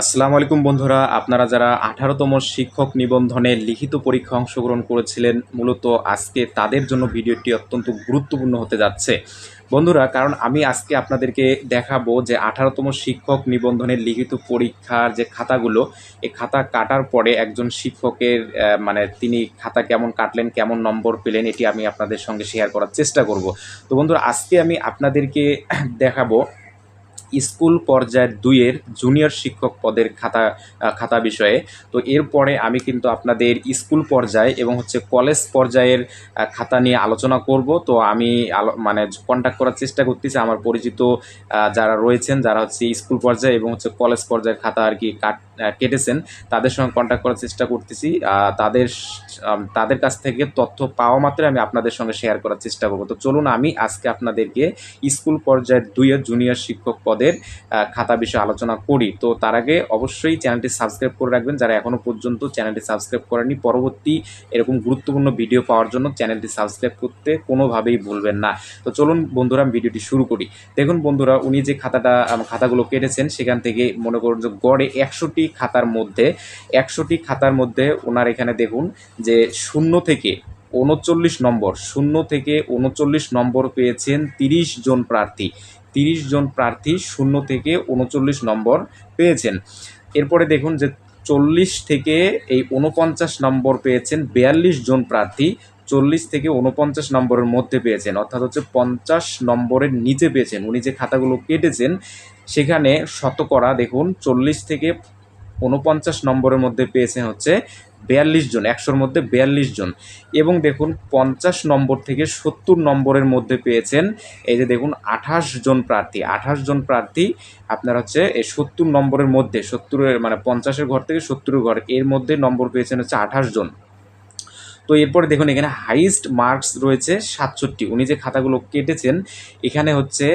আসসালামু আলাইকুম বন্ধুরা, আপনারা যারা আঠারোতম শিক্ষক নিবন্ধনে লিখিত পরীক্ষা অংশগ্রহণ করেছিলেন, মূলত আজকে তাদের জন্য ভিডিওটি অত্যন্ত গুরুত্বপূর্ণ হতে যাচ্ছে। বন্ধুরা, কারণ আমি আজকে আপনাদেরকে দেখাবো যে আঠারোতম শিক্ষক নিবন্ধনের লিখিত পরীক্ষার যে খাতাগুলো, এই খাতা কাটার পরে একজন শিক্ষকের মানে তিনি খাতা কেমন কাটলেন, কেমন নম্বর পেলেন, এটি আমি আপনাদের সঙ্গে শেয়ার করার চেষ্টা করব। তো বন্ধুরা, আজকে আমি আপনাদেরকে দেখাবো স্কুল পর্যায়ের দুইয়ের জুনিয়র শিক্ষক পদের খাতা খাতা বিষয়ে। তো এরপরে আমি কিন্তু আপনাদের স্কুল পর্যায়ে এবং হচ্ছে কলেজ পর্যায়ের খাতা নিয়ে আলোচনা করব। তো আমি মানে কন্ট্যাক্ট করার চেষ্টা করতেছি আমার পরিচিত যারা রয়েছেন, যারা হচ্ছে স্কুল পর্যায়ে এবং হচ্ছে কলেজ পর্যায়ের খাতা আর কি কাট কেটেছেন। তাদের সঙ্গে কন্ট্যাক্ট করার চেষ্টা করতেছি। তাদের তাদের কাছ থেকে তথ্য পাওয়া মাত্রই আমি আপনাদের সঙ্গে শেয়ার করার চেষ্টা করব। তো চলুন আমি আজকে আপনাদেরকে স্কুল পর্যায়ের দুইয়ের জুনিয়র শিক্ষক পদের খাতা বিষয়ে আলোচনা করি। তো তার আগে অবশ্যই চ্যানেলটি সাবস্ক্রাইব করে রাখবেন। যারা এখনও পর্যন্ত চ্যানেলটি সাবস্ক্রাইব করেনি পরবর্তী এরকম গুরুত্বপূর্ণ ভিডিও পাওয়ার জন্য চ্যানেলটি সাবস্ক্রাইব করতে কোনোভাবেই ভুলবেন না। তো চলুন বন্ধুরা ভিডিওটি শুরু করি। দেখুন বন্ধুরা, উনি যে খাতাটা খাতাগুলো কেটেছেন, সেখান থেকে মনে করুন যে গড়ে একশোটি খাতার মধ্যে, একশোটি খাতার মধ্যে ওনার এখানে দেখুন যে শূন্য থেকে উনচল্লিশ নম্বর, শূন্য থেকে উনচল্লিশ নম্বর পেয়েছেন তিরিশ জন প্রার্থী। তিরিশ জন প্রার্থী শূন্য থেকে উনচল্লিশ নম্বর পেয়েছেন। এরপরে দেখুন যে চল্লিশ থেকে এই উনপঞ্চাশ নম্বর পেয়েছেন বিয়াল্লিশ জন প্রার্থী, চল্লিশ থেকে উনপঞ্চাশ নম্বরের মধ্যে পেয়েছেন, অর্থাৎ হচ্ছে পঞ্চাশ নম্বরের নিচে পেয়েছেন। উনি যে খাতাগুলো কেটেছেন, সেখানে শতকরা দেখুন চল্লিশ থেকে উনপঞ্চাশ নম্বরের মধ্যে পেয়েছেন হচ্ছে বিয়াল্লিশ জন, একশোর মধ্যে বিয়াল্লিশ জন। এবং দেখুন, পঞ্চাশ নম্বর থেকে সত্তর নম্বরের মধ্যে পেয়েছেন এই যে দেখুন, আঠাশ জন প্রার্থী। আঠাশ জন প্রার্থী আপনার হচ্ছে এই সত্তর নম্বরের মধ্যে, সত্তরের মানে পঞ্চাশের ঘর থেকে সত্তরের ঘর, এর মধ্যে নম্বর পেয়েছেন হচ্ছে আঠাশ জন। তো এরপরে দেখুন, এখানে হাইস্ট মার্কস রয়েছে সাতষট্টি। উনি যে খাতাগুলো কেটেছেন, এখানে হচ্ছে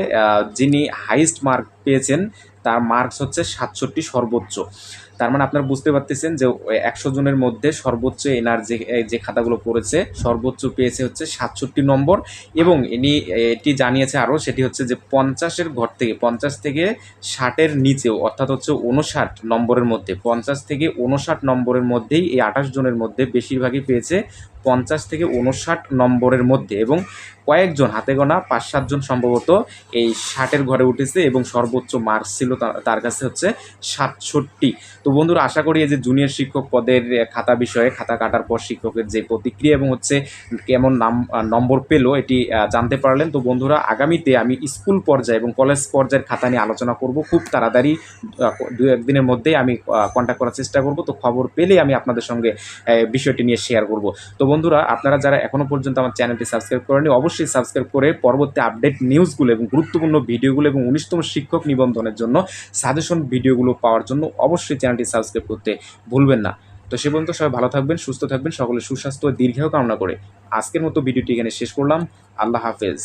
যিনি হাইস্ট মার্ক পেয়েছেন তার মার্কস হচ্ছে সাতষট্টি সর্বোচ্চ। তার মানে আপনারা বুঝতে পারতেছেন যে একশো জনের মধ্যে সর্বোচ্চ এনার যে যে খাতাগুলো পড়েছে, সর্বোচ্চ পেয়েছে হচ্ছে সাতষট্টি নম্বর এবং ইনি, এটি জানিয়েছে আরও, সেটি হচ্ছে যে পঞ্চাশের ঘর থেকে, পঞ্চাশ থেকে ষাটের নিচেও অর্থাৎ হচ্ছে উনষাট নম্বরের মধ্যে, পঞ্চাশ থেকে উনষাট নম্বরের মধ্যেই এই আঠাশ জনের মধ্যে বেশিরভাগই পেয়েছে পঞ্চাশ থেকে উনষাট নম্বরের মধ্যে এবং কয়েকজন হাতে গোনা, পাঁচ সাতজন সম্ভবত এই ষাটের ঘরে উঠেছে এবং সর্বোচ্চ মার্কস ছিল তার কাছে হচ্ছে সাতষট্টি। তো বন্ধুরা, আশা করি যে জুনিয়র শিক্ষক পদের খাতা বিষয়ে, খাতা কাটার পর শিক্ষকের যে প্রতিক্রিয়া এবং হচ্ছে কেমন নাম, নম্বর পেল, এটি জানতে পারলেন। তো বন্ধুরা, আগামীতে আমি স্কুল পর্যায়ে এবং কলেজ পর্যায়ের খাতা নিয়ে আলোচনা করব। খুব তাড়াতাড়ি দু একদিনের মধ্যেই আমি কন্ট্যাক্ট করার চেষ্টা করব। তো খবর পেলেই আমি আপনাদের সঙ্গে বিষয়টি নিয়ে শেয়ার করব। তো বন্ধুরা, আপনারা যারা এখনও পর্যন্ত আমার চ্যানেলটি সাবস্ক্রাইব করেনি অবশ্যই সাবস্ক্রাইব করে পরবর্তী আপডেট নিউজগুলো এবং গুরুত্বপূর্ণ ভিডিওগুলো এবং উনিশতম শিক্ষক নিবন্ধনের জন্য সাজেশন ভিডিওগুলো পাওয়ার জন্য অবশ্যই চ্যানেলটি সাবস্ক্রাইব করতে ভুলবেন না। তো সে পর্যন্ত সবাই ভালো থাকবেন, সুস্থ থাকবেন, সকলের সুস্বাস্থ্য ও দীর্ঘায়ু কামনা করে আজকের মতো ভিডিওটি এখানে শেষ করলাম। আল্লাহ হাফেজ।